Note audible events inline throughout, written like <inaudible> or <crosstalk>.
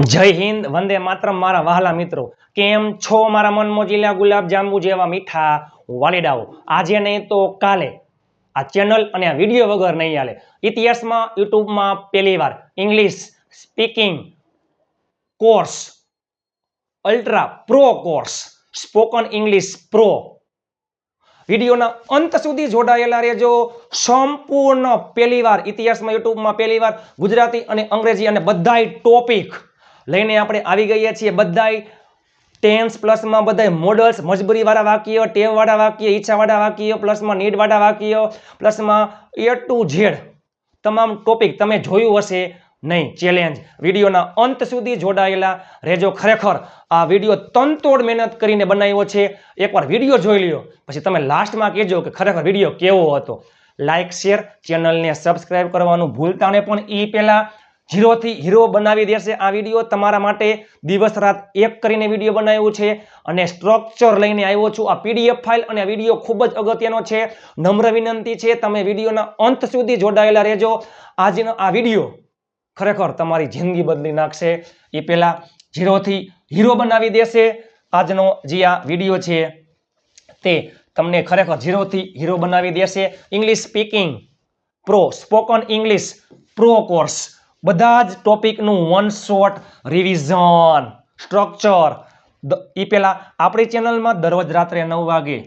જય હિન્દ, વંદે માત્રમ, મારા વહાલા મિત્રો. કેમ છો મારા મનમોજીલા ગુલાબ જાંબુ જેવા મીઠા વાલીડાઓ? આજે નહીં તો કાલે આ ચેનલ અને આ વીડિયો વગર નહીં હાલે. ઇતિહાસમાં, યુટ્યુબમાં પહેલી વાર English speaking course, ultra pro course, spoken English pro. વિડીયોના અંત સુધી જોડાયેલા રહેજો. સંપૂર્ણ પહેલીવાર ઇતિહાસમાં, યુટ્યુબમાં પહેલીવાર ગુજરાતી અને અંગ્રેજી અને બધાય ટોપિક લઈને આપણે આવી ગયા છીએ બધાય ટેન્સ પ્લસમાં બધાય મોડલ્સ મજબૂરીવાળા વાક્ય, ટેવવાળા વાક્ય, ઈચ્છાવાળા વાક્ય પ્લસમાં નીડવાળા વાક્ય પ્લસમાં એ ટુ ઝેડ તમામ ટોપિક તમે જોયું હશે નહીં ચેલેન્જ વિડીયોના અંત સુધી જોડાયેલા રહેજો ખરેખર. આ વીડિયો તનતોડ મહેનત કરીને બનાવ્યો છે. એકવાર વીડિયો જોઈ લ્યો, પછી તમે લાસ્ટમાં કહેજો કે ખરેખર વીડિયો કેવો હતો. લાઇક શેર ચેનલને સબસ્ક્રાઈબ કરવાનું ભૂલતા ને પણ એ પહેલાં ઝીરોથી હીરો બનાવી દેશે આ વીડિયો. તમારા માટે દિવસ રાત એક કરીને વીડિયો બનાવ્યો છે અને સ્ટ્રક્ચર લઈને આવ્યો છું. આ પીડીએફ ફાઇલ અને વીડિયો ખૂબ જ અગત્યનો છે. નમ્ર વિનંતી છે, તમે વિડીયોના અંત સુધી જોડાયેલા રહેજો. આજનો આ વીડિયો ખરેખર તમારી જિંદગી બદલી નાખશે. એ પહેલાં ઝીરોથી હીરો બનાવી દેશે. આજનો જે આ વીડિયો છે તે તમને ખરેખર ઝીરોથી હીરો બનાવી દેશે. English speaking pro spoken English pro course બધા જ ટોપિકનું વન શોટ રિવિઝન સ્ટ્રક્ચર એ પહેલાં આપણી ચેનલમાં દરરોજ રાત્રે નવ વાગે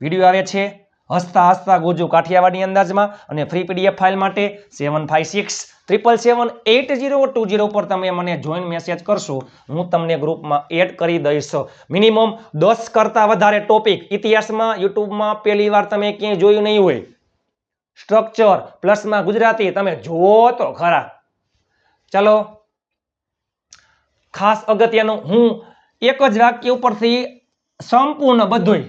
વીડિયો આવે છે. હસતા હસતા ગોજો કાઠિયાવાડની અંદાજમાં અને ફ્રી પીડીએફ ફાઇલ માટે seven five six triple seven eight zero two zero પર તમે મને જોઈન મેસેજ કરશો. હું તમને ગ્રુપમાં એડ કરી દઈશ. મિનિમમ દસ કરતાં વધારે ટોપિક ઇતિહાસમાં, યુટ્યુબમાં પહેલી વાર તમે ક્યાંય જોયું નહીં હોય. સ્ટ્રક્ચર પ્લસમાં ગુજરાતી. તમે જુઓ તો ખરા. ચાલો. ખાસ અગત્યનું, હું એક જ વાક્ય ઉપરથી સંપૂર્ણ બધુંય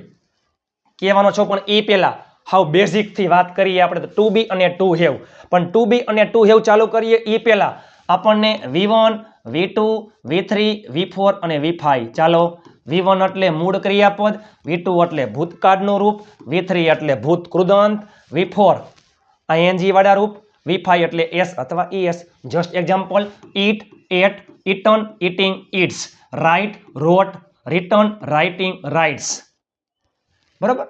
કહેવાનો છો, પણ એ પહેલા. હાવ બેઝિકથી વાત કરીએ આપણે ટુ બી અને ટુ હેવ પણ ટુ બી અને ટુ હેવ ચાલુ કરીએ એ પહેલા. આપણને V one V two V three V four અને વી ફાઈવ ચાલો. વી વન એટલે મૂળ ક્રિયાપદ વી ટુ એટલે ભૂતકાળનું રૂપ વી થ્રી એટલે ભૂત કૃદંત વી ફોર આ વાળા રૂપ વી ફાઈવ એટલે એસ અથવા ES just example eat ate eaten eating eats write wrote written writing writes બરાબર?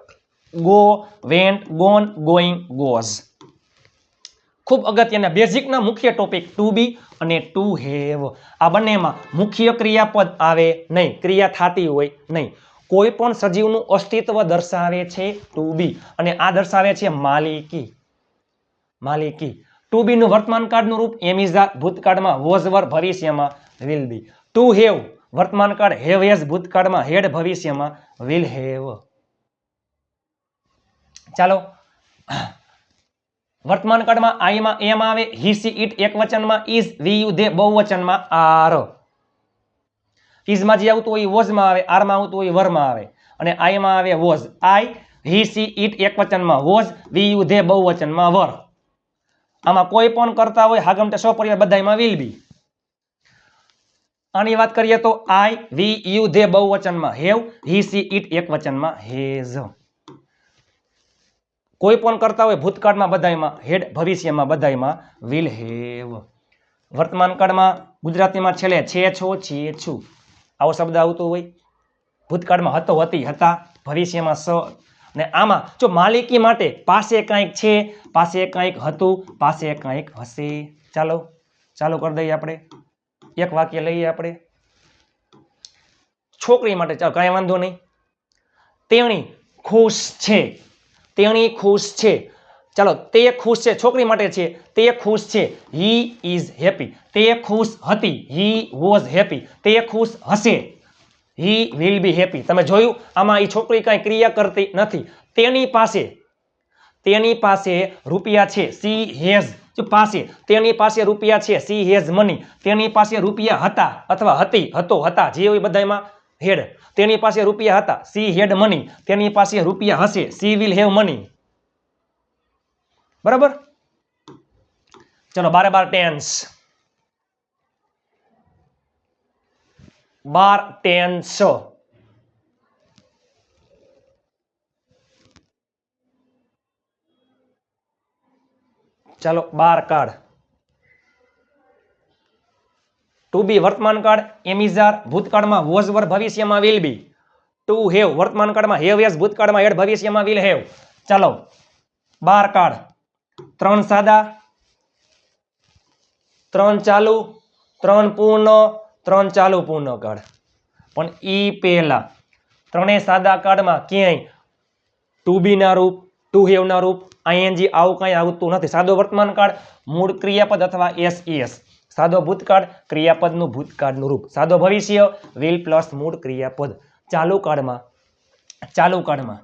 Go went gone going goes ખૂબ અગત્યના બેઝિકના મુખ્ય ટોપિક ટુ બી અને ટુ હેવ આ બંનેમાં મુખ્ય ક્રિયાપદ આવે નહીં, ક્રિયા થતી હોય નહીં. કોઈ પણ સજીવનું અસ્તિત્વ દર્શાવે છે ટુ બી અને આ દર્શાવે છે માલિકી. માલિકી. ટુ બીનું વર્તમાન કાળનું રૂપ એમ ઇઝ ભૂતકાળમાં વોઝ વર ભવિષ્યમાં વિલ બી ટુ હેવ વર્તમાન કાળ હેવ એઝ ભૂતકાળમાં હેડ ભવિષ્યમાં વિલ હેવ ચાલો. વર્તમાન કાળમાં આઈમાં એમ આવે હી સી ઇટ એક વચનમાં ઇઝ વી યુ ધે બહુવચનમાં આર ઇઝમાં જે આવતું હોય વોઝમાં આવે આરમાં આવતું હોય વરમાં આવે. અને આઈમાં આવે was I he she it એક વચનમાં વોઝ વી યુ ધે બહુવચનમાં વર આમાં કોઈ પણ કરતા હોય હાગમટે પરિવાર બધાયમાં વિલ બી આની વાત કરીએ તો આઈ વી યુ ધે બહુવચનમાં હેવ હી સી ઇટ એક વચનમાં હેઝ કોઈ પણ કરતા હોય, ભૂતકાળમાં બધાયમાં, હેડ ભવિષ્યમાં બધાયમાં વિલ હેવ વર્તમાનકાળમાં ગુજરાતીમાં છેલ્લે છે, છો છીએ છું. આવો શબ્દ આવતો હોય. ભૂતકાળમાં હતો, હતી, હતા. ભવિષ્યમાં સ ને આમાં જો માલિકી માટે પાસે કાંઈક છે, પાસે કાંઈક હતું, પાસે કાંઈક હશે. ચાલો ચાલો કરી દઈએ આપણે. એક વાક્ય લઈએ આપણે. છોકરી માટે ચાલો, કાંઈ વાંધો નહીં. તેણી ખુશ છે. તેણી ખુશ છે. ચાલો, તે ખુશ છે, છોકરી માટે છે, તે ખુશ છે. હી ઇઝ હેપી તે ખુશ હતી. હી વોઝ હેપી તે ખુશ હશે. હી વિલ બી હેપી તમે જોયું? આમાં એ છોકરી કાંઈ ક્રિયા કરતી નથી. તેની પાસે તેની પાસે રૂપિયા છે. સી હેઝ પાસે, તેની પાસે રૂપિયા છે. સી હેઝ મની તેની પાસે રૂપિયા હતા અથવા હતી, હતો, હતા. જે હોય બધામાં હેડ તેની પાસે રૂપિયા હતા. સી હેડ મની તેની પાસે રૂપિયા હશે. સી વિલ હેવ મની બરાબર? ચલો, બારે બાર ટેન્સ બાર ટેન્સ ચાલો, બાર કાળ ટુ બી વર્તમાનકાળ એમ ઇઝ ભૂતકાળમાં વોઝ વર ભવિષ્યમાં વિલ બી ટુ હેવ વર્તમાનકાળમાં હેવ યસ ભૂતકાળમાં હેડ ભવિષ્યમાં વિલ હેવ ચાલો, બાર કાળ ત્રણ સાદા, ત્રણ ચાલુ, ત્રણ પૂર્ણ ત્રણ ચાલુ પૂર્ણ કાળ. પણ ઈ પહેલાં ત્રણેય સાદા કાળમાં ક્યાંય ટુ બીના રૂપ ટુ હેવના રૂપ આઈએનજી આવું કાંઈ આવતું નથી. સાદો વર્તમાન કાળ મૂળ ક્રિયાપદ અથવા એસ એસ સાદો ભૂતકાળ ક્રિયાપદનું ભૂતકાળનું રૂપ. સાદો ભવિષ્ય વિલ પ્લસ મૂળ ક્રિયાપદ. ચાલુ કાળમાં ચાલુ કાળમાં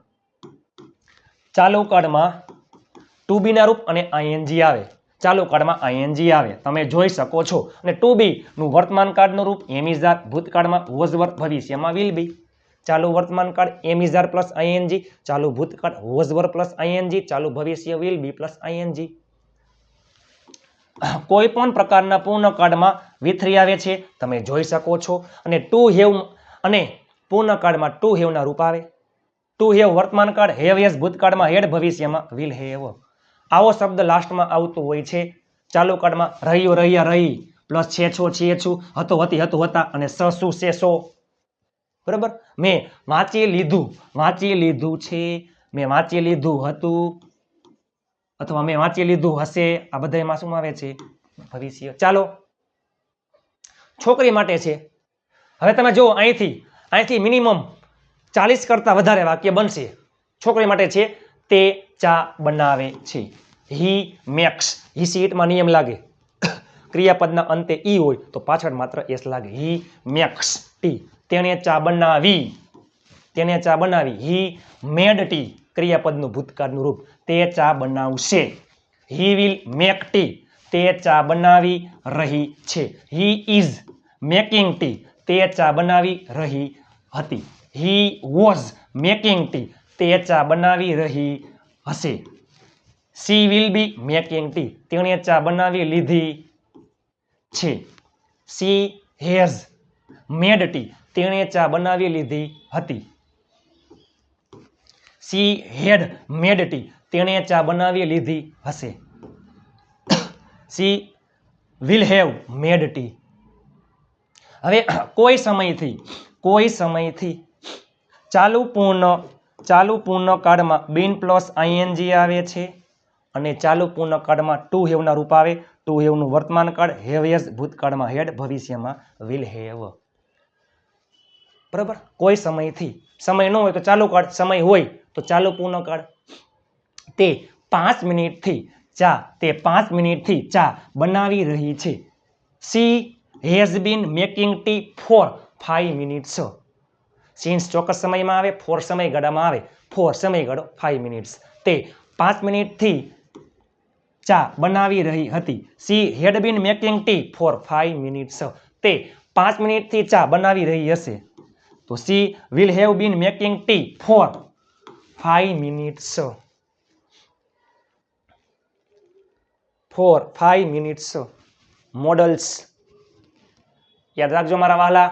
ચાલુ કાળમાં ટુ બીના રૂપ અને આઈએનજી આવે. ચાલુ કાળમાં આઈએનજી આવે. તમે જોઈ શકો છો. અને ટુ બીનું વર્તમાન કાળનું રૂપ એમ ઇઝ ભૂતકાળમાં વોઝ વર્ત ભવિષ્યમાં વિલ બી ચાલુ વર્તમાન કાળ એમ ઇઝ પ્લસ આઈએનજી ચાલુ ભૂતકાળ વોઝ વર પ્લસ આઈએનજી ચાલુ ભવિષ્ય વિલ બી પ્લસ આઈએનજી કોઈ પણ પ્રકારના પૂર્ણ કાળમાં વિથરી આવે છે, તમે જોઈ શકો છો. અને ટુ હેવ અને પૂર્ણ કાળમાં ટુ હેવના રૂપ આવે. ટુ હેવ વર્તમાન કાળ હેવ યસ ભૂતકાળમાં, હેડ ભવિષ્યમાં વિલ હેવ આવો શબ્દ લાસ્ટમાં આવતો હોય છે. ચાલુ કાળમાં રહ્યો રહ્યા રહી. પ્લસ છે છો છીએ છું હતો હતી હતું હતા અને સ શું છે સો. બરાબર? મેં વાંચી લીધું વાંચી લીધું છે. મેં વાંચી લીધું હતું. અથવા મેં વાંચી લીધું હશે. આ બધા એમાં શું આવે છે? ભવિષ્ય. ચાલો. છોકરી માટે છે. હવે તમે જુઓ અહીંથી અહીંથી મિનિમમ ચાલીસ કરતાં વધારે વાક્ય બનશે. છોકરી માટે છે તે ચા બનાવે છે. હી મેક્સ હી સીટમાં નિયમ લાગે. <coughs> ક્રિયાપદના અંતે ઈ હોય તો પાછળ માત્ર એસ લાગે. હી મેક્સ ટી તેણે ચા બનાવી. તેણે ચા બનાવી. હી મેડ ટી ક્રિયાપદનું ભૂતકાળનું રૂપ. તે ચા બનાવશે. હી વિલ મેક ટી તે ચા બનાવી રહી છે. હી ઇઝ મેકિંગ ટી તે ચા બનાવી રહી હતી. હી વોઝ મેકિંગ ટી તે ચા બનાવી રહી હશે. She will be making tea તેણે ચા બનાવી લીધી છે. સી હેઝ મેડ ટી તેણે ચા બનાવી લીધી હતી. સી હેડ મેડ ટી તેણે ચા બનાવી લીધી હશે. She will have made tea હવે કોઈ સમયથી કોઈ સમયથી ચાલુ પૂર્ણ ચાલુ પૂર્ણ કાળમાં બિન પ્લસ આઈએનજી આવે છે અને ચાલુ પૂર્ણ કાળમાં ટુ હેવના રૂપ આવે. ટુ હેવનું વર્તમાન કાળ, હેવ યસ ભૂતકાળમાં હેડ, ભવિષ્યમાં વિલ હેવ. બરાબર? કોઈ સમયથી. સમય ન હોય તો ચાલુ કાળ, સમય હોય તો ચાલુ પૂર્ણ કાળ તે પાંચ મિનિટથી ચા, તે પાંચ મિનિટથી ચા બનાવી રહી છે. She has been making tea for five minutes. Since ચોક્કસ સમયમાં આવે ફોર સમયગાળામાં આવે. ફોર સમયગાળો ફાઈવ મિનિટ્સ તે પાંચ મિનિટથી ચા બનાવી રહી હતી. She had been making tea for five minutes તે પાંચ મિનિટથી ચા બનાવી રહી હશે. તો she will have been making tea for five minutes for five minutes modals યાદ રાખજો મારા વહાલા.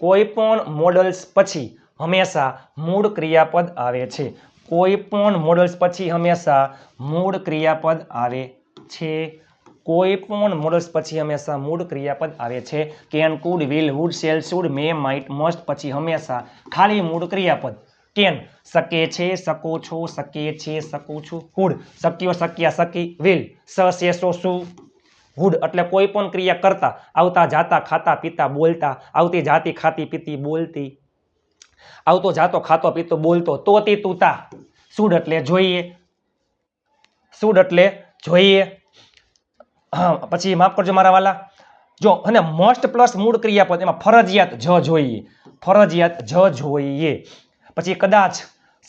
કોઈ પણ મોડલ્સ પછી હંમેશા મૂળ ક્રિયાપદ આવે છે. કોઈપણ મોડલ્સ પછી હંમેશા મૂળ ક્રિયાપદ આવે છે. કોઈપણ મોડલ્સ પછી હંમેશા મૂળ ક્રિયાપદ આવે છે. Can could will would shall should may might must પછી હંમેશા ખાલી મૂળ ક્રિયાપદ. કેન શકે છે, શકો છો, શકે છે, શકું છું હુડ શક્યો, શક્યા, શકી વિલ સ શેષો શું? હુડ એટલે કોઈ પણ ક્રિયા કરતા, આવતા, જાતા, ખાતા, પીતા, બોલતા, આવતી, જાતી, ખાતી, પીતી, બોલતી. આવતો, જાતો, ખાતો, પીતો, બોલતો, તોતી, તુતા. સુડ એટલે જોઈએ. સુડ એટલે જોઈએ. પછી માફ કરજો મારા વાલા. જો, અને મોસ્ટ પ્લસ મૂળ ક્રિયાપદ, એમાં ફરજિયાત જ જોઈએ. ફરજિયાત જ જોઈએ. પછી કદાચ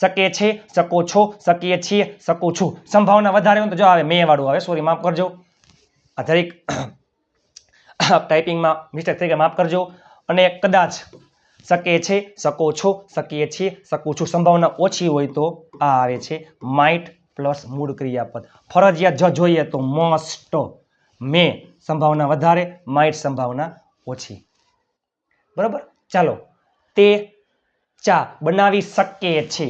શકે છે શકો છો, શકીએ છીએ, શકું છું. સંભાવના વધારે હોય તો જો આવે. મેં વાળું આવે. સોરી માફ કરજો. આ દરેક ટાઈપિંગમાં મિસ્ટેક થઈ ગયા, માફ કરજો. અને કદાચ શકે છે શકો છો, શકીએ છીએ, શકું છું. સંભાવના ઓછી હોય તો આ આવે છે માઇટ પ્લસ મૂળ ક્રિયાપદ. ફરજિયાત જ જોઈએ તો મસ્ટ મે સંભાવના વધારે માઇટ સંભાવના ઓછી. બરાબર? ચાલો. તે ચા બનાવી શકે છે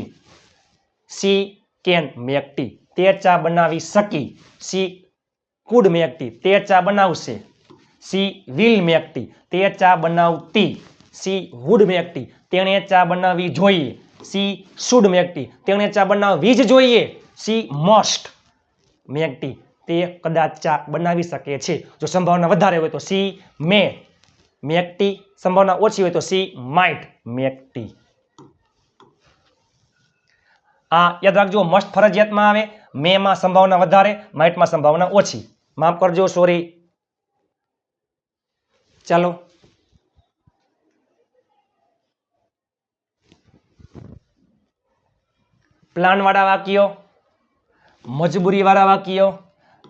સી કેન મેક ટી તે ચા બનાવી શકી. સી કુડ મેક ટી તે ચા બનાવશે. સી, વિલ મેક ટી તે ચા બનાવતી. સી વુડ મેક ટી તેણે ચા બનાવવી જોઈએ. સી, શુડ મેક ટી તેણે ચા બનાવવી જ જોઈએ. સી, મોસ્ટ મેક ટી તે કદાચ ચા બનાવી શકે છે. જો સંભાવના વધારે હોય તો સી, મે મેક ટી સંભાવના ઓછી હોય તો સી, માઇટ મેક ટી આ યાદ રાખજો મસ્ટ ફરજિયાતમાં આવે. મેમાં સંભાવના વધારે, માઇટમાં સંભાવના ઓછી. માફ કરજો સોરી ચાલો. પ્લાનવાળા વાક્યો, મજબૂરીવાળા વાક્યો,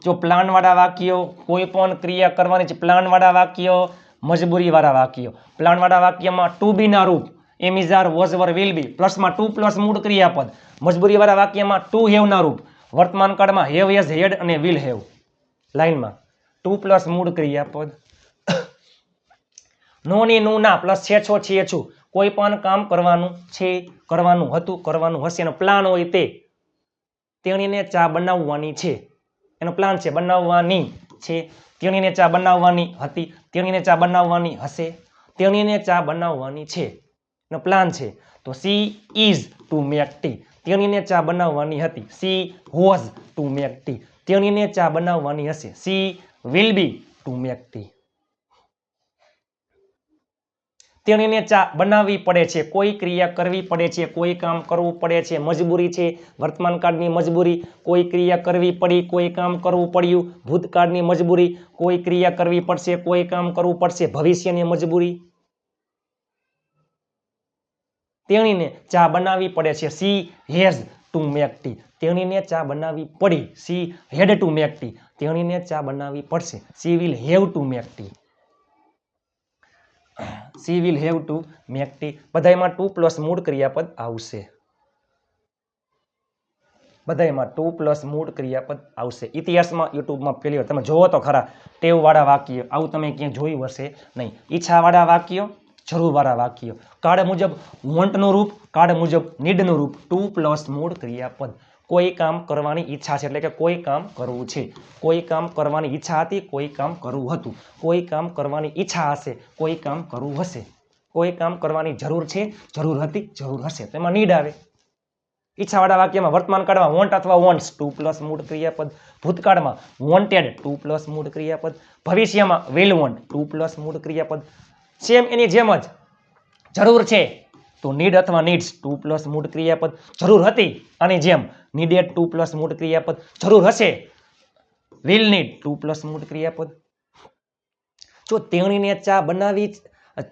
જો પ્લાનવાળા વાક્યો કોઈ પણ ક્રિયા કરવાની છે, પ્લાનવાળા વાક્યો, મજબૂરીવાળા વાક્યો. પ્લાનવાળા વાક્યમાં ટુ બીના રૂપ am is are was were will be પ્લસમાં to plus મૂળ ક્રિયાપદ. મજબૂરીવાળા વાક્યમાં ટુ હેવના રૂપ. વર્તમાન કાળમાં હેવ એઝ હેડ અને વિલ હેવ લાઈનમાં. ટુ પ્લસ મૂળ ક્રિયાપદ નો ની નું ના પ્લસ છે છો છીએ છું. કોઈ પણ કામ કરવાનું છે, કરવાનું હતું, કરવાનું હશે, એનો પ્લાન હોય તે તેણીને ચા બનાવવાની છે. એનો પ્લાન છે, બનાવવાની છે. તેણીને ચા બનાવવાની હતી, તેણીને ચા બનાવવાની હશે, તેણીને ચા બનાવવાની છે. એનો પ્લાન છે. તો she is to make tea. તેણીને ચા બનાવવાની હતી. She was to make tea. તેણીને ચા બનાવવાની હશે. She will be to make tea તેણીને ચા બનાવવી પડે છે, કોઈ ક્રિયા કરવી પડે છે, કોઈ કામ કરવું પડે છે, મજબૂરી છે, વર્તમાન કાળની મજબૂરી, કોઈ ક્રિયા કરવી પડી, કોઈ કામ કરવું પડ્યું, ભૂતકાળની મજબૂરી, કોઈ ક્રિયા કરવી પડશે, કોઈ કામ કરવું પડશે, ભવિષ્યની મજબૂરી. તેણીને ચા બનાવવી પડે છે, she has to make tea તેણીને ચા બનાવવી પડી. She, had to make tea તેણીને ચા બનાવવી પડશે. She, will have to make tea she, will have to make tea બધામાં ટુ પ્લસ મૂળ ક્રિયાપદ આવશે. બધામાં ટુ પ્લસ મૂળ ક્રિયાપદ આવશે. ઇતિહાસમાં, યુટ્યુબમાં પહેલી વાર તમે જોવો તો ખરા. ટેવવાળા વાક્ય. આવું તમે ક્યાંય જોયું હશે નહીં. ઈચ્છાવાળા વાક્યો, જરૂરવાળા વાક્યો. કાળ મુજબ વોન્ટનું રૂપ, કાળ મુજબ નીડનું રૂપ. ટુ પ્લસ મૂળ ક્રિયાપદ. કોઈ કામ કરવાની ઈચ્છા છે, એટલે કે કોઈ કામ કરવું છે. કોઈ કામ કરવાની ઈચ્છા હતી, કોઈ કામ કરવું હતું. કોઈ કામ કરવાની ઈચ્છા હશે, કોઈ કામ કરવું હશે. કોઈ કામ કરવાની જરૂર છે, જરૂર હતી, જરૂર હશે. તો એમાં નીડ આવે. ઈચ્છાવાળા વાક્યમાં વર્તમાન કાળમાં વોન્ટ અથવા વોન્ટ્સ ટુ પ્લસ મૂળ ક્રિયાપદ. ભૂતકાળમાં વોન્ટેડ ટુ પ્લસ મૂળ ક્રિયાપદ. ભવિષ્યમાં વિલ વોન્ટ ટુ પ્લસ મૂળ ક્રિયાપદ. સેમ એની જેમ જ જરૂર છે તો નીડ અથવા નીડ્સ ટુ પ્લસ મૂળ ક્રિયાપદ જરૂર હતી. અને જેમ નીડેડ ટુ પ્લસ મૂળ ક્રિયાપદ જરૂર હશે વિલ નીડ ટુ પ્લસ મૂળ ક્રિયાપદ. જો તેણીને ચા બનાવી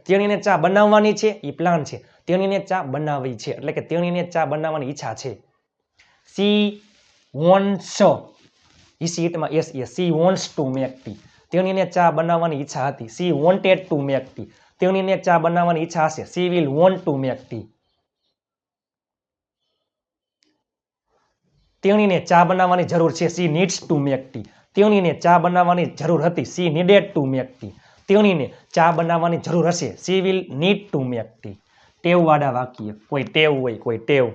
તેણીને ચા બનાવવાની છે, એ પ્લાન છે. તેણીને ચા બનાવી છે, એટલે કે તેણીને ચા બનાવવાની ઈચ્છા છે. સી વોન્ટ્સ ઈ સીટમાં S A she wants to make tea તેણીને ચા બનાવવાની ઈચ્છા હતી. She wanted to make tea તેણીને ચા બનાવવાની ઈચ્છા હશે. She will want to make tea તેણીને ચા બનાવવાની જરૂર છે. She needs to make tea તેણીને ચા બનાવવાની જરૂર હતી. She needed to make tea તેણીને ચા બનાવવાની જરૂર હશે. She will need to make tea ટેવવાળા વાક્ય. કોઈ ટેવ હોય, કોઈ ટેવ.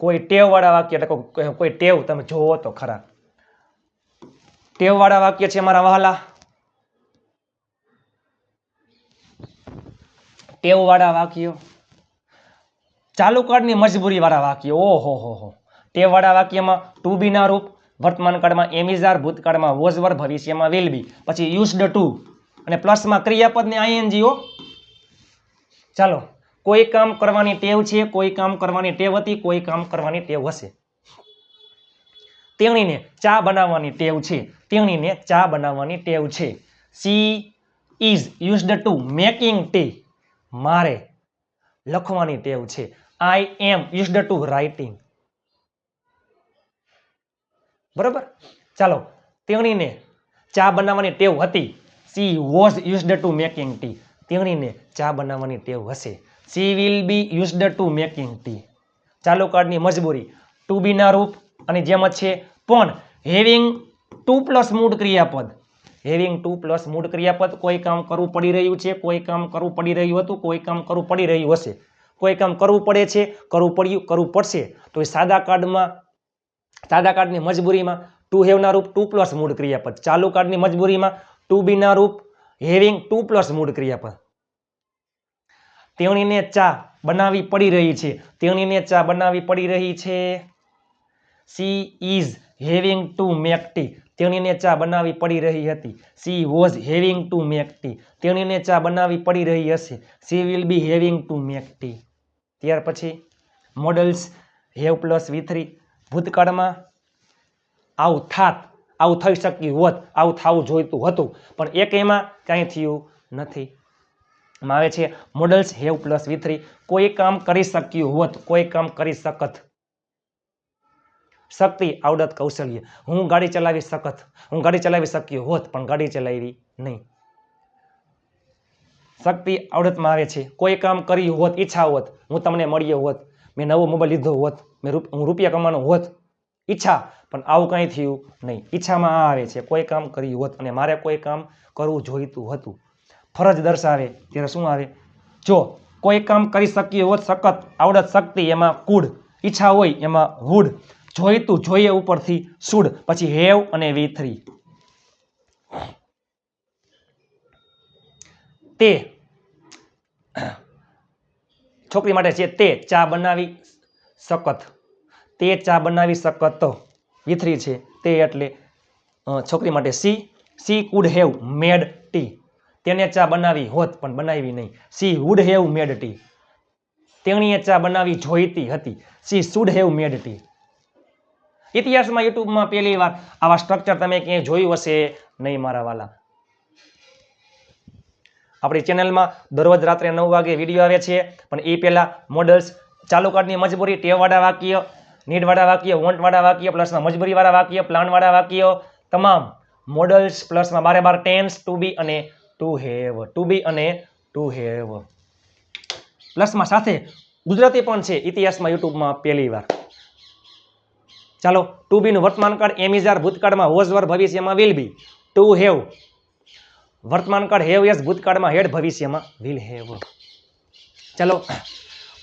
કોઈ ટેવવાળા વાક્ય એટલે કોઈ ટેવ તમે જોવો તો ખરા. ટેવવાળા વાક્ય છે મારા વહાલા. ટેવવાળા વાક્યો. ચાલુ કાળની મજબૂરી વાળા વાક્યો. ઓહો, હો હો. ટેવવાળા વાક્યમાં ટુ બી ના રૂપ, વર્તમાન કાળમાં એમિઝાર, ભૂતકાળમાં વોઝવર, ભવિષ્યમાં વિલ બી પછી યુઝડ ટુ અને પ્લસમાં ક્રિયાપદ ને આઈએનજી હો. ચાલો, કોઈ કામ કરવાની ટેવ છે, કોઈ કામ કરવાની ટેવ હતી, કોઈ કામ કરવાની ટેવ હશે. તેણીને ચા બનાવવાની ટેવ છે. તેણીને ચા બનાવવાની ટેવ છે. She is used to making tea. મારે લખવાની ટેવ છે. I am used to writing. બરોબર? ચાલો, તેણીને ચા બનાવવાની ટેવ હતી. She was used to making tea. તેણીને ચા બનાવવાની ટેવ હશે. She will be used to making tea. ચાલુ કાર્ડની મજબૂરી. ટુ બીના રૂપ અને જેમ છે, પણ હેવિંગ ટુ પ્લસ મૂળ ક્રિયાપદ. હેવિંગ ટુ પ્લસ મૂળ ક્રિયાપદ કોઈ કામ કરવું પડી રહ્યું છે, કોઈ કામ કરવું પડી રહ્યું હતું, કોઈ કામ કરવું પડી રહ્યું હશે. કોઈ કામ કરવું પડે છે, કરવું પડ્યું, કરવું પડશે. તો એ સાદા કાર્ડમાં સાદા કાર્ડની મજબૂરીમાં ટુ હેવના રૂપ ટુ પ્લસ મૂળ ક્રિયાપદ. ચાલુ કાર્ડની મજબૂરીમાં ટુ બીના રૂપ હેવિંગ ટુ પ્લસ મૂળ ક્રિયાપદ. તેણીને ચા બનાવી પડી રહી છે. તેણીને ચા બનાવી પડી રહી છે. She is having to make tea તેણીને ચા બનાવી પડી રહી હતી. She was having to make tea તેણીને ચા બનાવી પડી રહી હશે. She will be having to make tea ત્યાર પછી મોડલ્સ હેવ પ્લસ વી ભૂતકાળમાં આવું થાત, આવું થઈ શક્યું હોત, આવું થવું જોઈતું હતું. પણ એક એમાં કાંઈ થયું નથી. આવે છે મોડલ્સ હેવ પ્લસ વી કોઈ કામ કરી શક્યું હોત, કોઈ કામ કરી શકત. શક્તિ, આવડત, કૌશલ્ય. હું ગાડી ચલાવી શકત, હું ગાડી ચલાવી શક્યો હોત, પણ ગાડી ચલાવી નહીં. શક્તિ આવડતમાં આવે છે. કોઈ કામ કર્યું હોત, ઈચ્છા હોત, હું તમને મળ્યો હોત, મેં નવો મોબાઈલ લીધો હોત, મેં હું રૂપિયા કમાવાનો હોત, ઈચ્છા, પણ આવું કંઈ થયું નહીં. ઈચ્છામાં આ આવે છે. કોઈ કામ કર્યું હોત અને મારે કોઈ કામ કરવું જોઈતું હતું. ફરજ દર્શાવે. ત્યારે શું આવે? જો, કોઈ કામ કરી શક્યું હોત, સખત, આવડત, શક્તિ, એમાં કુડ ઈચ્છા હોય, એમાં વુડ જોઈતું જોઈએ ઉપરથી, સુડ, પછી હેવ અને વી થ્રી તે. છોકરી માટે છે તે ચા બનાવી શકત. તે ચા બનાવી શકત. વિથરી છે તે એટલે છોકરી માટે she she could have made tea. તેને ચા બનાવી હોત, પણ બનાવી નહીં. She would have made tea. તેણીએ ચા બનાવી જોઈતી હતી. She should have made tea. ઇતિહાસમાં યુટ્યુબમાં પહેલી વાર આવા સ્ટ્રક્ચર તમે ક્યાંય જોયું હશે? નહીં, મારા વાલા. આપણી ચેનલમાં દરરોજ રાત્રે નવ વાગે વીડિયો આવે છે, પણ એ પહેલાં મોડલ્સ ચાલુ કાર્ડની મજબૂરી ટેવવાળા વાક્ય નીડવાળા વાક્ય વોન્ટવાળા વાક્ય પ્લસમાં મજબૂરીવાળા વાક્ય, પ્લાનવાળા વાક્ય, તમામ મોડલ્સ પ્લસમાં બારે બાર ટેન્સ ટુ બી અને ટુ હેવ ટુ બી અને ટુ હેવ પ્લસમાં સાથે ગુજરાતી પણ છે, ઇતિહાસમાં યુટ્યુબમાં પહેલી વાર. ચાલો ટુ બીનું વર્તમાનકાળ એમ ઇઝ એમિઝાર ભૂતકાળમાં વોઝ વર ભવિષ્યમાં વિલ બી ટુ હેવ વર્તમાન કાળ હેવ યસ ભૂતકાળમાં હેડ ભવિષ્યમાં વિલ હેવ ચાલો,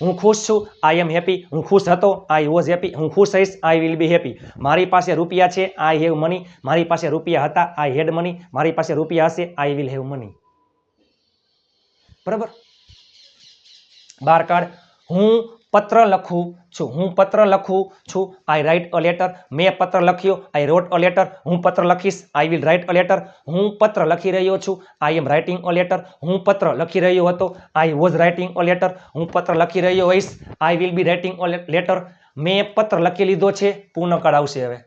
હું ખુશ છું આઈ એમ હેપી હું ખુશ હતો આઈ વોઝ હેપી હું ખુશ હઈશ આઈ વિલ બી હેપી મારી પાસે રૂપિયા છે આઈ હેવ મની મારી પાસે રૂપિયા હતા આઈ હેડ મની મારી પાસે રૂપિયા હશે આઈ વિલ હેવ મની બરાબર? બાર કાર્ડ હું પત્ર લખું છું. હું પત્ર લખું છું. આઈ રાઇટ અ લેટર મેં પત્ર લખ્યો. આઈ રોટ અ લેટર હું પત્ર લખીશ. I will write a letter હું પત્ર લખી રહ્યો છું. આઈ એમ રાઇટિંગ અ લેટર હું પત્ર લખી રહ્યો હતો. I was writing a letter હું પત્ર લખી રહ્યો હોઈશ. I will be writing a letter મેં પત્ર લખી લીધો છે. પૂર્ણ કાળ આવશે હવે.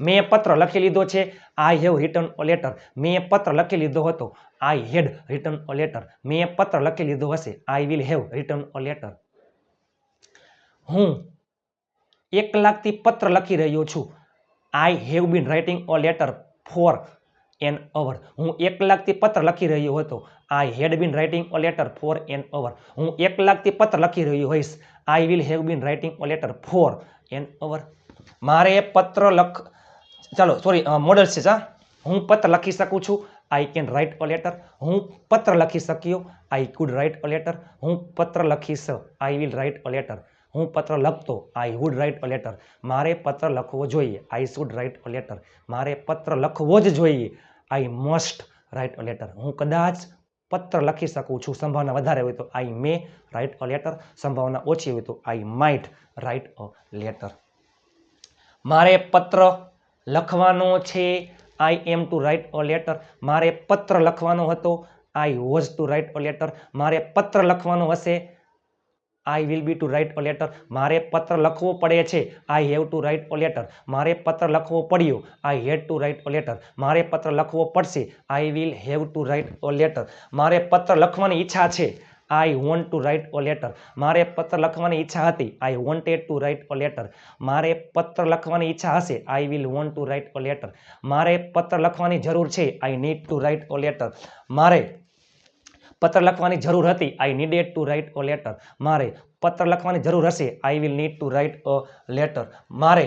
મેં પત્ર લખી લીધો છે. I have written a letter મેં પત્ર લખી લીધો હતો. I head return a letter મેં પત્ર લખી લીધો હશે. I will have written a letter હું એક કલાકથી પત્ર લખી રહ્યો છું. I have been writing a letter for an hour હું એક કલાકથી પત્ર લખી રહ્યો હતો. I had been writing a letter for an hour હું એક કલાકથી પત્ર લખી રહ્યો હોઈશ. I will have been writing a letter for an hour મારે પત્ર લખ, ચાલો સોરી મોડલ છે, સા? હું પત્ર લખી શકું છું? I can write a letter હું પત્ર લખી શક્યો? I could write a letter હું પત્ર લખીશ. I will write a letter હું પત્ર લખતો I would write a letter મારે પત્ર લખવો જોઈએ. I should write a letter મારે પત્ર લખવો જ જોઈએ. I must write a letter હું કદાચ પત્ર લખી શકું છું સંભાવના વધારે હોય તો. આઈ મે રાઇટ અ લેટર સંભાવના ઓછી હોય તો. I might write a letter મારે પત્ર લખવાનો છે. I am to write a letter મારે પત્ર લખવાનો હતો. I was to write a letter મારે પત્ર લખવાનો હશે. I will be to write a letter મારે પત્ર લખવો પડે છે. I have to write a letter મારે પત્ર લખવો પડ્યો. I had to write a letter મારે પત્ર લખવો પડશે. I will have to write a letter મારે પત્ર લખવાની ઈચ્છા છે. I want to write a letter મારે પત્ર લખવાની ઈચ્છા હતી. I wanted to write a letter મારે પત્ર લખવાની ઈચ્છા હશે. I will want to write a letter મારે પત્ર લખવાની જરૂર છે. I need to write a letter મારે પત્ર લખવાની જરૂર હતી. I needed to write a letter મારે પત્ર લખવાની જરૂર હશે. I will need to write a letter મારે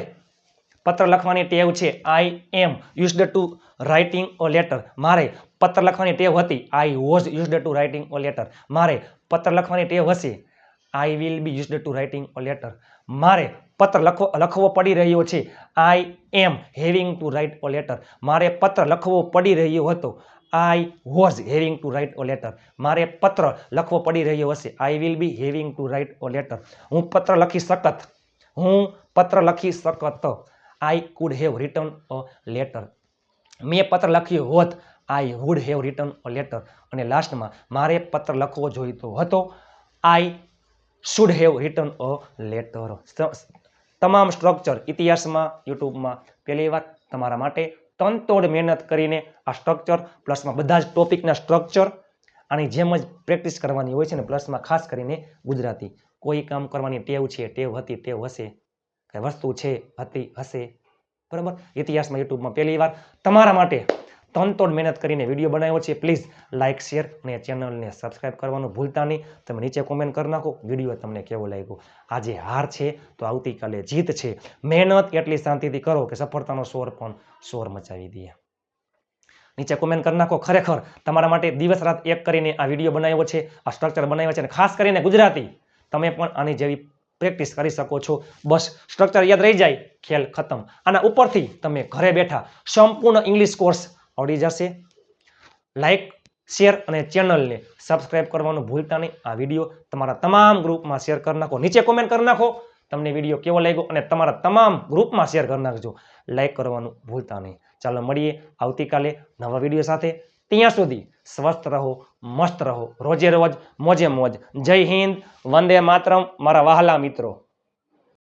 પત્ર લખવાની ટેવ છે. I am used to writing a letter મારે પત્ર લખવાની ટેવ હતી. I was used to writing a letter મારે પત્ર લખવાની ટેવ હશે. I will be used to writing a letter મારે પત્ર લખવો લખવો પડી રહ્યો છે. I am having to write a letter મારે પત્ર લખવો પડી રહ્યો હતો. I was having to write a letter મારે પત્ર લખવો પડી રહ્યો હશે. I will be having to write a letter હું પત્ર લખી શકત? હું પત્ર લખી શકત? I could have written a letter મેં પત્ર લખ્યો હોત I would have written a letter અને લાસ્ટમાં મારે પત્ર લખવો જોઈતો હતો. I should have written a letter તમામ સ્ટ્રક્ચર ઇતિહાસમાં, યુટ્યુબમાં, પહેલી વાત તમારા માટે તનતોડ મહેનત કરીને આ સ્ટ્રક્ચર પ્લસમાં બધા જ ટોપિકના સ્ટ્રક્ચર આની જેમ જ પ્રેક્ટિસ કરવાની હોય છે ને પ્લસમાં ખાસ કરીને ગુજરાતી. કોઈ કામ કરવાની ટેવ છે, ટેવ હતી, ટેવ હશે. કઈ વસ્તુ છે, હતી, હશે. બરાબર? ઇતિહાસમાં, યુટ્યુબમાં પહેલી વાર તમારા માટે તનતોડ મહેનત કરીને વીડિયો બનાવ્યો છે. પ્લીઝ લાઇક શેર અને ચેનલને સબસ્ક્રાઇબ કરવાનું ભૂલતા નહીં. તમે નીચે કોમેન્ટ કરી નાખો. વીડિયો તમને કેવો લાગ્યો? આજે હાર છે તો આવતીકાલે જીત છે. મહેનત એટલી શાંતિથી કરો કે સફળતાનો સ્વર પણ શોર મચાવી દઈએ. નીચે કોમેન્ટ કરી નાખો. ખરેખર તમારા માટે દિવસ રાત એક કરીને આ વીડિયો બનાવ્યો છે, આ સ્ટ્રક્ચર બનાવ્યો છે અને ખાસ કરીને ગુજરાતી તમે પણ આની જેવી પ્રેક્ટિસ કરી શકો છો. બસ સ્ટ્રક્ચર યાદ રહી જાય, ખેલ ખતમ. આના ઉપરથી તમે ઘરે બેઠા સંપૂર્ણ ઇંગ્લિશ કોર્સ આવડી જશે. લાઈક શેર અને ચેનલને સબસ્ક્રાઈબ કરવાનું ભૂલતા નહીં. આ વીડિયો તમારા તમામ ગ્રુપમાં શેર કરી નાખો. નીચે કોમેન્ટ કરી નાખો. તમને વીડિયો કેવો લાગ્યો અને તમારા તમામ ગ્રુપમાં શેર કરી નાખજો. લાઈક કરવાનું ભૂલતા નહીં. ચાલો મળીએ આવતીકાલે નવા વીડિયો સાથે. ત્યાં સુધી સ્વસ્થ રહો, મસ્ત રહો. રોજે રોજ મોજે મોજ. જય હિન્દ, વંદે માતરમ. મારા વહાલા મિત્રો.